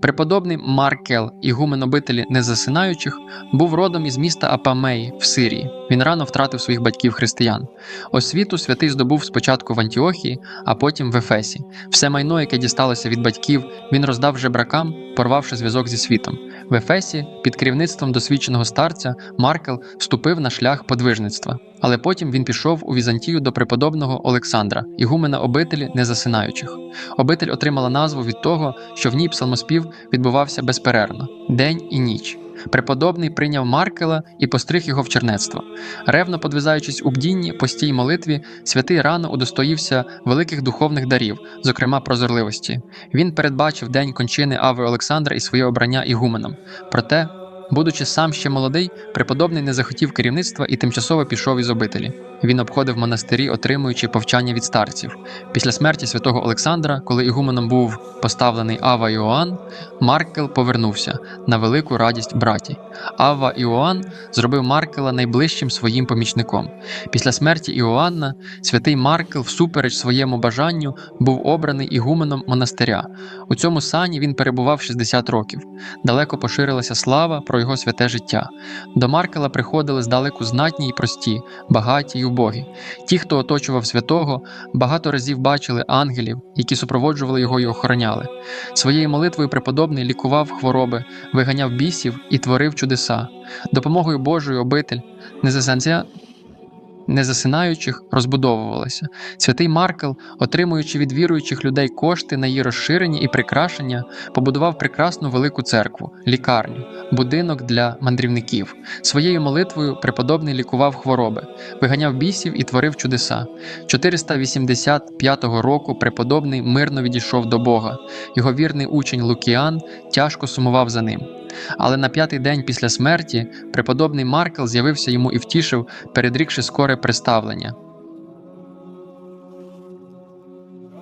Преподобний Маркел, ігумен обителі незасинаючих, був родом із міста Апамеї в Сирії. Він рано втратив своїх батьків християн. Освіту святий здобув спочатку в Антіохії, а потім в Ефесі. Все майно, яке дісталося від батьків, він роздав жебракам, порвавши зв'язок зі світом. В Ефесі під керівництвом досвідченого старця Маркел вступив на шлях подвижництва. Але потім він пішов у Візантію до преподобного Олександра, ігумена обителі незасинаючих. Обитель отримала назву від того, що в ній псалмоспів відбувався безперервно день і ніч. Преподобний прийняв Маркела і постриг його в чернецтво. Ревно подвизаючись у бдінні, постій молитві, святий рано удостоївся великих духовних дарів, зокрема прозорливості. Він передбачив день кончини Ави Олександра і своє обрання ігуменом. Проте, будучи сам ще молодий, преподобний не захотів керівництва і тимчасово пішов із обителі. Він обходив монастирі, отримуючи повчання від старців. Після смерті святого Олександра, коли ігуменом був поставлений Ава Іоанн, Маркел повернувся на велику радість браті. Ава Іоанн зробив Маркела найближчим своїм помічником. Після смерті Іоанна святий Маркел, всупереч своєму бажанню, був обраний ігуменом монастиря. У цьому сані він перебував 60 років. Далеко поширилася слава про його святе життя. До Маркела приходили здалеку знатні й прості, багаті й убогі. Ті, хто оточував святого, багато разів бачили ангелів, які супроводжували його й охороняли. Своєю молитвою преподобний лікував хвороби, виганяв бісів і творив чудеса. Допомогою Божої обитель незасанця незасинаючих розбудовувалася. Святий Маркел, отримуючи від віруючих людей кошти на її розширення і прикрашення, побудував прекрасну велику церкву, лікарню, будинок для мандрівників. Своєю молитвою преподобний лікував хвороби, виганяв бісів і творив чудеса. 485 року преподобний мирно відійшов до Бога. Його вірний учень Лукіан тяжко сумував за ним. Але на п'ятий день після смерті преподобний Маркел з'явився йому і втішив, передрікши скоре представлення.